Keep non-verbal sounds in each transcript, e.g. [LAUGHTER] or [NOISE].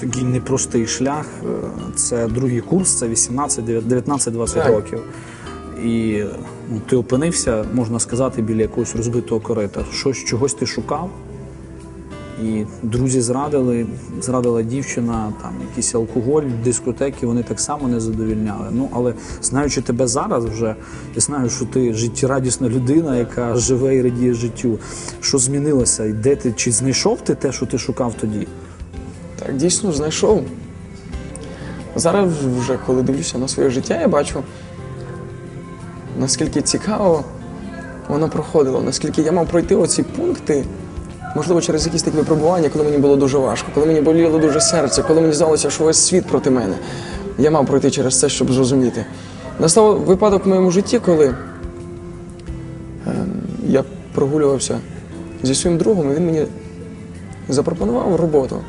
такий непростий шлях. Е, Це другий курс, це 18, 19-20 років. І ну, ти опинився, можна сказати, біля якогось розбитого корита. Щось чогось ти шукав. І друзі зрадили, зрадила дівчина, там якийсь алкоголь, дискотеки, вони так само не задовільняли. Ну але знаючи тебе зараз, вже я знаю, що ти життєрадісна людина, яка живе і радіє життю. Що змінилося? І де ти чи знайшов ти те, що ти шукав тоді? Так, дійсно знайшов. Зараз вже, коли дивлюся на своє життя, я бачу, наскільки цікаво воно проходило, наскільки я мав пройти оці пункти, можливо, через якісь такі випробування, коли мені було дуже важко, коли мені боліло дуже серце, коли мені здалося, що весь світ проти мене. Я мав пройти через це, щоб зрозуміти. Настав випадок в моєму житті, коли ем, я прогулювався зі своїм другом, і він мені запропонував роботу.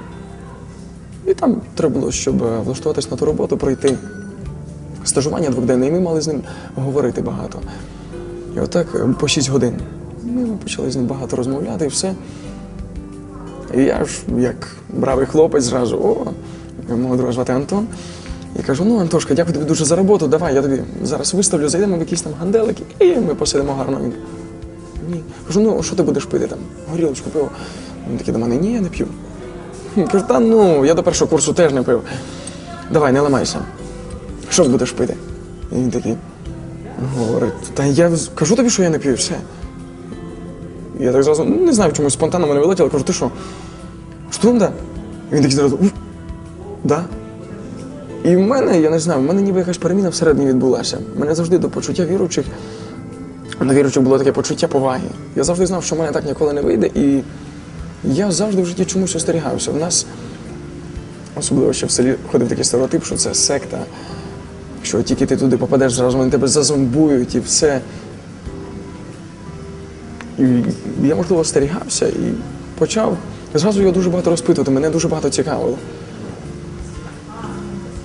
І там треба було, щоб е, влаштуватись на ту роботу, пройти стажування дводенне, і ми мали з ним говорити багато. І отак е, по 6 годин. Ми почали з ним багато розмовляти і все. І я ж, як бравий хлопець, зразу, о, мого друга звати Антон. І кажу: ну, Антошка, дякую тобі дуже за роботу. Давай, я тобі зараз виставлю, зайдемо в якісь там ганделики, і ми посидимо гарно. Він, Ні. Кажу, ну що ти будеш пити там? Горілочку, пиво. Він такий до мене, ні, я не п'ю. [LAUGHS] Кажу, та ну, я до першого курсу теж не пив. Давай, не ламайся. Що ж будеш пити? І він такий говорить, та я кажу тобі, що я не п'ю, все. Я так зразу, ну, не знаю, чомусь спонтанно мене вилетіло, кажу, ти що? Штунда? І він такий зразу, «Уф, да. І в мене, я не знаю, в мене ніби якась переміна всередині відбулася. Мене завжди до почуття віруючих, до віруючих було таке почуття поваги. Я завжди знав, що в мене так ніколи не вийде, і я завжди в житті чомусь остерігався. У нас, особливо ще в селі, ходив такий стереотип, що це секта, що тільки ти туди попадеш, зразу вони тебе зазомбують і все. І я, можливо, остерігався і почав зразу його дуже багато розпитувати, мене дуже багато цікавило.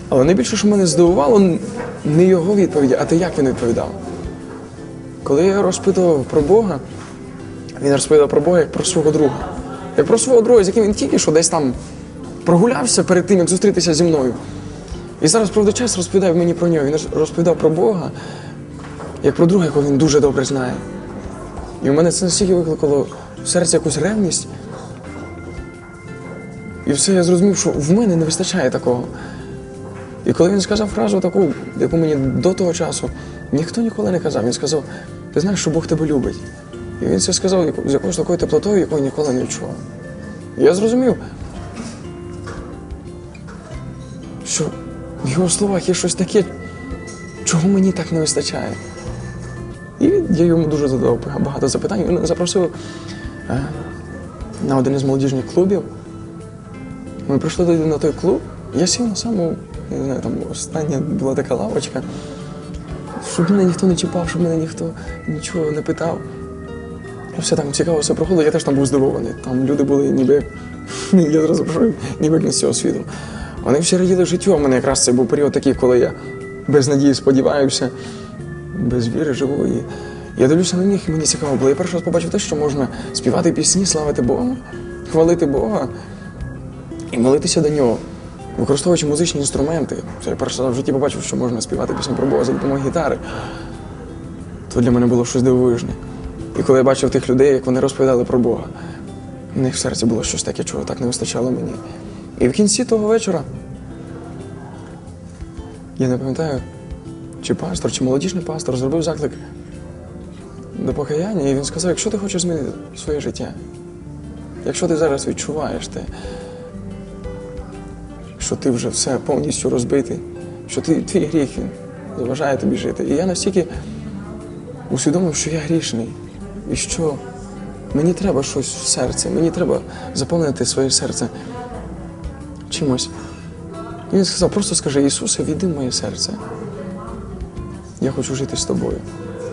Але найбільше, що мене здивувало, не його відповіді, а те, як він відповідав. Коли я розпитував про Бога, він розповідав про Бога як про свого друга. Як про свого друга, з яким він тільки що десь там прогулявся перед тим, як зустрітися зі мною. І зараз проведе час розповідає мені про нього. Він роз- розповідав про Бога, як про друга, якого він дуже добре знає. І в мене це настільки викликало в серці якусь ревність. І все, я зрозумів, що в мене не вистачає такого. І коли він сказав фразу таку, яку мені до того часу ніхто ніколи не казав, він сказав: ти знаєш, що Бог тебе любить. І він це сказав з якоюсь такою теплотою, якої ніколи не відчував. Я зрозумів, що в його словах є щось таке, чого мені так не вистачає. І я йому дуже задав багато запитань. Він запросив е, на один із молодіжних клубів. Ми прийшли туди на той клуб. Я сів на саму, не знаю, там остання була така лавочка, щоб мене ніхто не чіпав, щоб мене ніхто нічого не питав. І все там цікаво все проходило, я теж там був здивований. Там люди були ніби, я зразу прийшов, ніби з цього світу. Вони всі раділи життю, в мене якраз це був період такий, коли я без надії сподіваюся, без віри живу. І я дивлюся на них, і мені цікаво було. Я перший раз побачив те, що можна співати пісні, славити Бога, хвалити Бога і молитися до нього, використовуючи музичні інструменти. Це я перший раз в житті побачив, що можна співати пісню про Бога за допомогою гітари. То для мене було щось дивовижне. І коли я бачив тих людей, як вони розповідали про Бога, в них в серці було щось таке, чого так не вистачало мені. І в кінці того вечора, я не пам'ятаю, чи пастор, чи молодіжний пастор зробив заклик до покаяння, і він сказав, якщо ти хочеш змінити своє життя, якщо ти зараз відчуваєш те, що ти вже все повністю розбитий, що ти, твій гріх він заважає тобі жити. І я настільки усвідомив, що я грішний, і що мені треба щось в серці, мені треба заповнити своє серце чимось. І він сказав, просто скажи, Ісусе, війди в моє серце. Я хочу жити з тобою.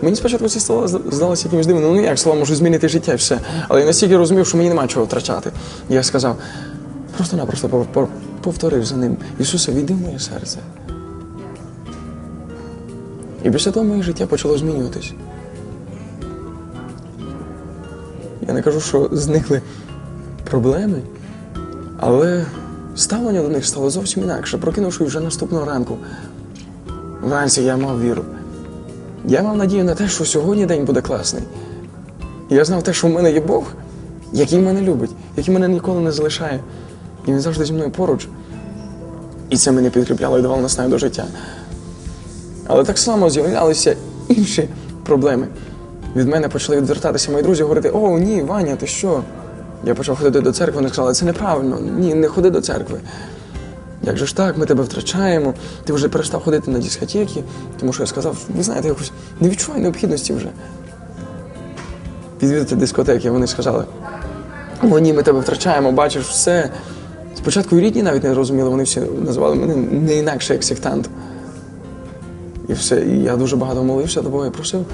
Мені спочатку ці слова зда- здалося якимось дивним, ну як слова можуть змінити життя і все. Але я настільки розумів, що мені немає чого втрачати. Я сказав, просто-напросто пов- пов- повторив за ним, Ісусе, війди в моє серце. І після того моє життя почало змінюватись. Я не кажу, що зникли проблеми, але ставлення до них стало зовсім інакше. Прокинувши вже наступного ранку. Вранці я мав віру. Я мав надію на те, що сьогодні день буде класний. Я знав те, що в мене є Бог, який мене любить, який мене ніколи не залишає. І він завжди зі мною поруч. І це мене підкріпляло і давало наснаю до життя. Але так само з'являлися інші проблеми. Від мене почали відвертатися мої друзі, говорити: О, ні, Ваня, ти що? Я почав ходити до церкви, вони сказали, це неправильно, ні, не ходи до церкви. Як же ж так, ми тебе втрачаємо, ти вже перестав ходити на дискотеки, тому що я сказав, ви знаєте, якось не відчуваю необхідності вже. Відвідати дискотеки, вони сказали, о, ні, ми тебе втрачаємо, бачиш, все. Спочатку і рідні навіть не розуміли, вони всі називали мене не інакше як сектант. І все. І я дуже багато молився до Бога і просив,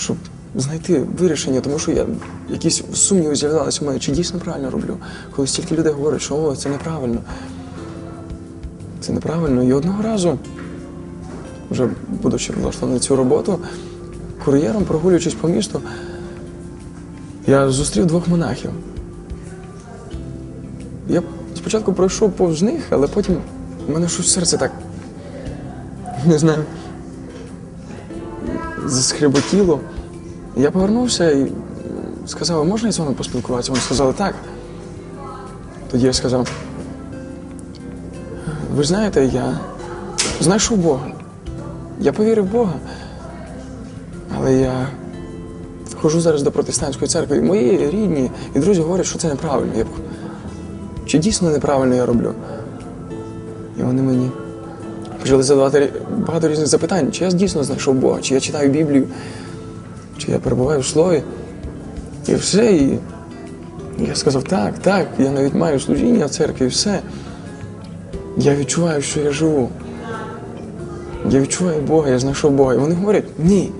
щоб знайти вирішення, тому що я якісь сумніви з'являлися в мене, чи дійсно правильно роблю. Коли стільки людей говорять, що о, це неправильно. Це неправильно. І одного разу, вже будучи влаштований на цю роботу, кур'єром, прогулюючись по місту, я зустрів двох монахів. Я спочатку пройшов повз них, але потім в мене щось серце так. Не знаю. Заскріботіло. Я повернувся і сказав, можна я з вами поспілкуватися? Вони сказали так. Тоді я сказав. Ви знаєте, я знайшов Бога. Я повірив в Бога. Але я ходжу зараз до протестантської церкви. І мої рідні і друзі говорять, що це неправильно. Я Чи дійсно неправильно я роблю? І вони мені почали задавати багато різних запитань, чи я дійсно знайшов Бога, чи я читаю Біблію, чи я перебуваю в слові. І все. І я сказав, так, так, я навіть маю служіння в церкві, і все. Я відчуваю, що я живу. Я відчуваю Бога, я знайшов Бога. І вони говорять, ні.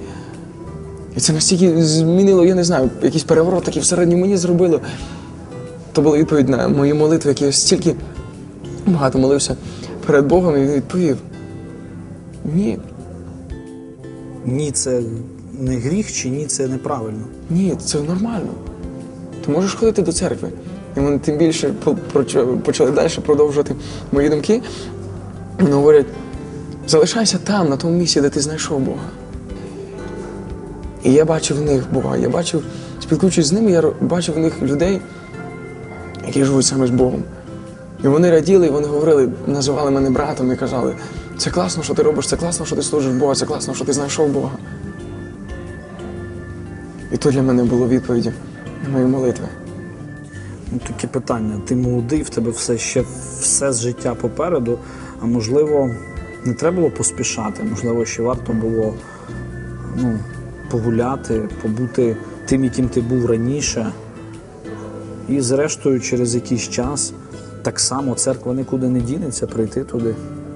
І це настільки змінило, я не знаю, якийсь переворот такий всередині мені зробило. То була відповідь на мої молитви, які я стільки багато молився перед Богом, і він відповів: Ні, Ні, це не гріх, чи ні, це неправильно. ні, це нормально. Ти можеш ходити до церкви. І вони тим більше почали далі продовжувати мої думки. Вони говорять: залишайся там, на тому місці, де ти знайшов Бога. І я бачив в них Бога. Я бачив, спілкуючись з ними, я бачив в них людей, які живуть саме з Богом. І вони раділи, і вони говорили, називали мене братом і казали, це класно, що ти робиш, це класно, що ти служиш Бога, це класно, що ти знайшов Бога. І то для мене було відповіді на мої молитви. Ну, таке питання. Ти молодий, в тебе все ще все з життя попереду, а можливо, не треба було поспішати, можливо, ще варто було ну, погуляти, побути тим, яким ти був раніше. І зрештою, через якийсь час так само церква нікуди не дінеться, прийти туди.